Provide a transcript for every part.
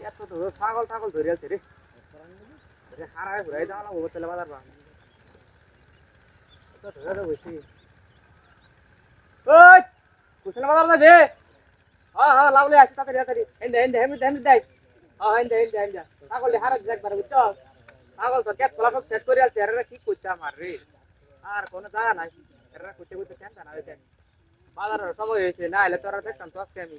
এত ছাগল টাগল ধরে আছে রে। হারায় ঘুরাই দাও না ও তেলে বাজার বা কুসলে বাজার না রে হ্যাঁ হ্যাঁ লাভলে আসি তাড়াতাড়ি তাড়াতাড়ি হেন্দে হেন্দে হেমদে হেমদে দেয় হ্যাঁ হেন্দে হেন্দে হেন্দে পাগল হারা যাক বার বুঝছ পাগল তো ক্যাপ খোলা সব সেট করে আছে এরা কি করছে আমার আর কোনো জায়গা নাই। এরা করতে করতে কেন জানা হয়েছে বাজারের সময় হয়েছে না, এলে তোরা দেখতাম তো আমি।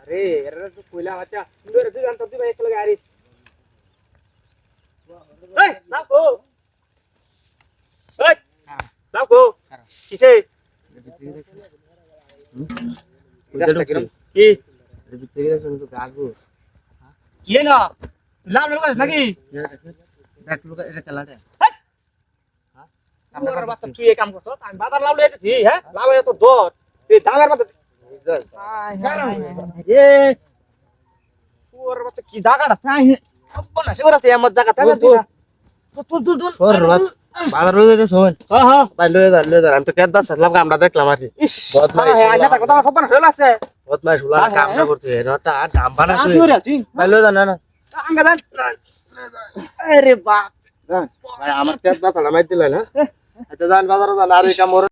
अरे एर्र तू कोयला वाचा इंदोर तू जानतो तू एक लगे आरी ए लाको ए लाको কিসে কি কি না লাভ লাভ নাকি তোর বাচ্চা তুই এই কাম করছ? আমি বাজার লাভ লইতেছি হ্যাঁ? লাভ তো দর। এই দামের মধ্যে এ তোর বাচ্চা কি জায়গাটা? তাই না সে ওরা আমার জায়গা তাই তুই তুই বাজার হ্যাঁ হ্যাঁ। ভাই আমি তো দাস আমরা দেখলাম আর হ্যাঁ কথা সব না হইল আছে। বদমাইশ হুলা কামটা। করছে দাম বানা তুই। ভাই লয়ে যান না না। আঙ্গা দেন। আরে বাপ। ভাই আমার কেট দাস মাইর দিলেন আচ্ছা যান বাজারে যান আর এই কাম ওর